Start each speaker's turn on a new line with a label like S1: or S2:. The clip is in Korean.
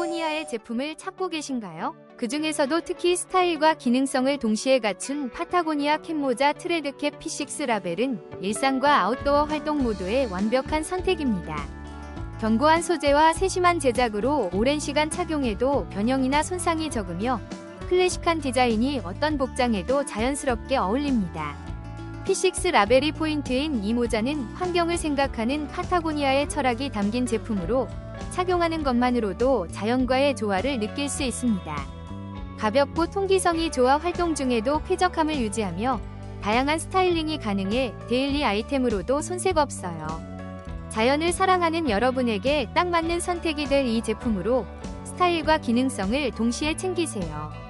S1: 파타고니아의 제품을 찾고 계신가요? 그 중에서도 특히 스타일과 기능성을 동시에 갖춘 파타고니아 캡모자 트레드캡 P6 라벨은 일상과 아웃도어 활동 모두의 완벽한 선택입니다. 견고한 소재와 세심한 제작으로 오랜 시간 착용해도 변형이나 손상이 적으며 클래식한 디자인이 어떤 복장에도 자연스럽게 어울립니다. P6 라벨이 포인트인 이 모자는 환경을 생각하는 파타고니아의 철학이 담긴 제품으로 착용하는 것만으로도 자연과의 조화를 느낄 수 있습니다. 가볍고 통기성이 좋아 활동 중에도 쾌적함을 유지하며 다양한 스타일링이 가능해 데일리 아이템으로도 손색 없어요. 자연을 사랑하는 여러분에게 딱 맞는 선택이 될 이 제품으로 스타일과 기능성을 동시에 챙기세요.